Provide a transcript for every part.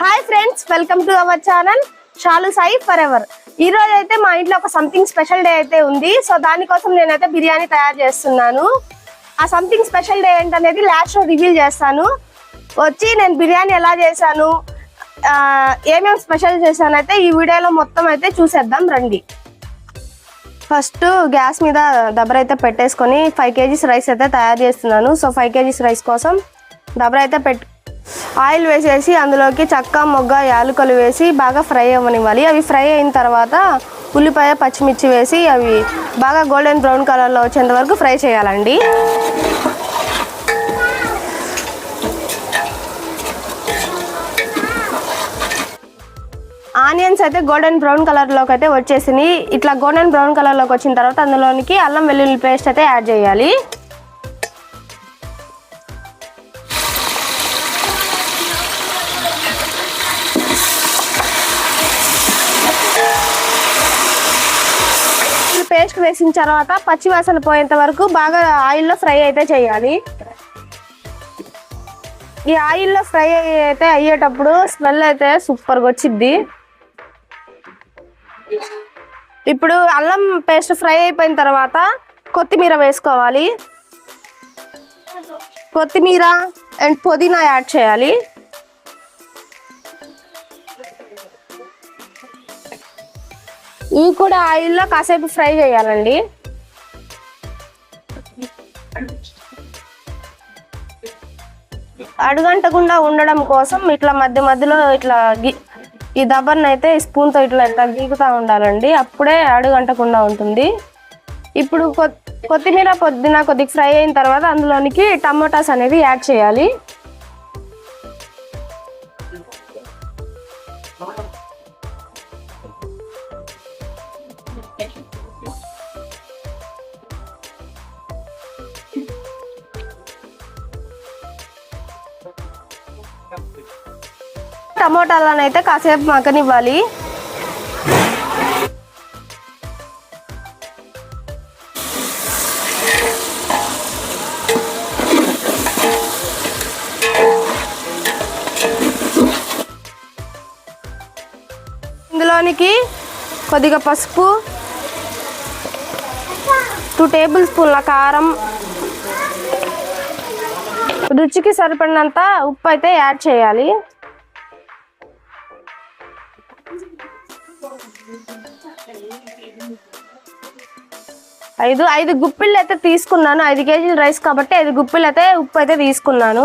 Hi friends welcome to our channel Shalu Sai for ever ఈ రోజు అయితే మా ఇంట్లో ఒక సంథింగ్ స్పెషల్ డే అయితే ఉంది. సో దానికోసం నేనైతే బిర్యానీ తయారు చేస్తున్నాను. ఆ సంథింగ్ స్పెషల్ డే ఏంటనేది లాస్ట్లో రివీల్ చేస్తాను. వచ్చి నేను బిర్యానీ ఎలా చేశాను ఏమేమి స్పెషల్ చేశాను అయితే ఈ వీడియోలో మొత్తం అయితే చూసేద్దాం రండి. ఫస్ట్ గ్యాస్ మీద దబ్బర అయితే పెట్టేసుకొని ఫైవ్ కేజీస్ రైస్ అయితే తయారు చేస్తున్నాను. సో ఫైవ్ కేజీస్ రైస్ కోసం దబ్బర అయితే పెట్టు ఆయిల్ వేసేసి అందులోకి చక్క మొగ్గ యాలకులు వేసి బాగా ఫ్రై అవ్వనివ్వాలి. అవి ఫ్రై అయిన తర్వాత ఉల్లిపాయ పచ్చిమిర్చి వేసి అవి బాగా గోల్డెన్ బ్రౌన్ కలర్లో వచ్చేంత వరకు ఫ్రై చేయాలండి. ఆనియన్స్ అయితే గోల్డెన్ బ్రౌన్ కలర్లోకి అయితే వచ్చేసినాయి. ఇట్లా గోల్డెన్ బ్రౌన్ కలర్లోకి వచ్చిన తర్వాత అందులోనికి అల్లం వెల్లుల్లి పేస్ట్ అయితే యాడ్ చేయాలి. పేస్ట్ వేసిన తర్వాత పచ్చి వాసన పోయేంత వరకు బాగా ఆయిల్లో ఫ్రై అయితే చేయాలి. ఈ ఆయిల్లో ఫ్రై అయితే అయ్యేటప్పుడు స్మెల్ అయితే సూపర్గా వచ్చింది ఇప్పుడు అల్లం పేస్ట్ ఫ్రై అయిపోయిన తర్వాత కొత్తిమీర వేసుకోవాలి. కొత్తిమీర అండ్ పుదీనా యాడ్ చేయాలి. ఇవి కూడా ఆయిల్లో కాసేపు ఫ్రై చేయాలండి. అడుగంటకుండా ఉండడం కోసం ఇట్లా మధ్య మధ్యలో ఇట్లా ఈ దబ్బర్ని అయితే స్పూన్తో ఇట్లా ఇట్లా గీకుతూ ఉండాలండి. అప్పుడే అడుగంటకుండా ఉంటుంది. ఇప్పుడు కొత్తిమీర పొద్దున కొద్దిగా ఫ్రై అయిన తర్వాత అందులోనికి టమోటాస్ అనేవి యాడ్ చేయాలి. టమోటాలను అయితే కాసేపు మగ్గనివ్వాలి. ఇందులోనికి కొద్దిగా పసుపు టూ టేబుల్ స్పూన్ల కారం. రుచికి సరిపడినంత ఉప్పు అయితే యాడ్ చేయాలి. ఐదు ఐదు గుప్పిళ్ళు అయితే తీసుకున్నాను. ఐదు కేజీల రైస్ కాబట్టి ఐదు గుప్పిళ్ళు అయితే ఉప్పు అయితే తీసుకున్నాను.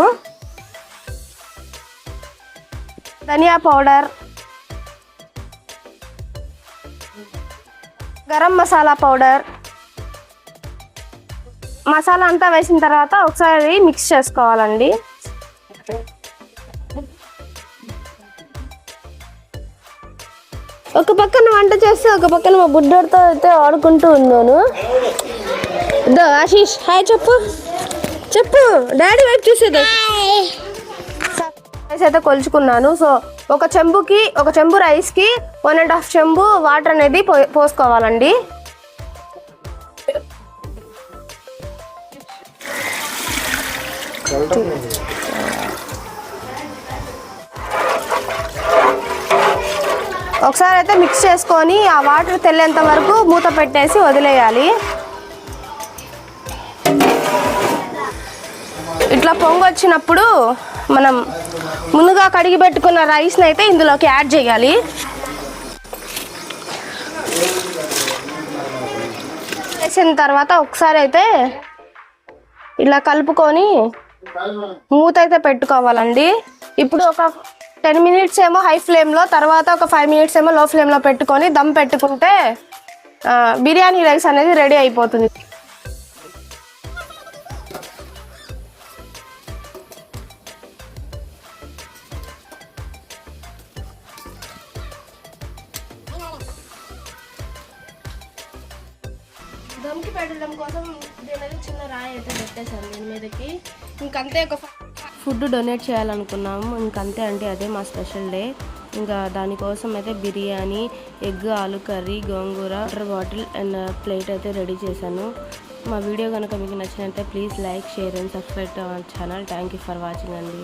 ధనియా పౌడర్. గరం మసాలా పౌడర్. మసాలా అంతా వేసిన తర్వాత ఒకసారి మిక్స్ చేసుకోవాలండి. ఒక పక్కన వంట చేస్తే ఒక పక్కన మా బుడ్డోడితో అయితే ఆడుకుంటూ ఉన్నాను. దో ఆశీష్ హాయ్ చెప్పు. చెప్పు డాడీ వైపు చూసేది. రైస్ అయితే కొలుచుకున్నాను. సో ఒక చెంబుకి ఒక చెంబు రైస్కి వన్ అండ్ హాఫ్ చెంబు వాటర్ అనేది పో- పోసుకోవాలండి. ఒకసారి అయితే మిక్స్ చేసుకొని ఆ వాటర్ తెల్లేంత వరకు మూత పెట్టేసి వదిలేయాలి. ఇట్లా పొంగు వచ్చినప్పుడు మనం ముందుగా కడిగి పెట్టుకున్న రైస్ని అయితే ఇందులోకి యాడ్ చేయాలి. వేసిన తర్వాత ఒకసారి అయితే ఇలా కలుపుకొని మూత అయితే పెట్టుకోవాలండి. ఇప్పుడు ఒక టెన్ మినిట్స్ ఏమో హై ఫ్లేమ్లో తర్వాత ఒక ఫైవ్ మినిట్స్ ఏమో లో ఫ్లేమ్లో పెట్టుకొని దమ్ పెట్టుకుంటే బిర్యానీ రైస్ అనేది రెడీ అయిపోతుంది. దమ్కి పెట్టడం కోసం దీని చిన్న రాయి అయితే పెట్టేశాను దీని మీదకి. ఇంకంతే ఒక ఫుడ్ డొనేట్ చేయాలనుకున్నాము. ఇంకంతే అంటే అదే మా స్పెషల్ డే. ఇంకా దానికోసం అయితే బిర్యానీ ఎగ్ ఆలు కర్రీ గోంగూర వాటర్ బాటిల్ అండ్ ప్లేట్ అయితే రెడీ చేశాను. మా వీడియో కనుక మీకు నచ్చినట్టే please like share and subscribe to our channel. Thank you for watching అండి.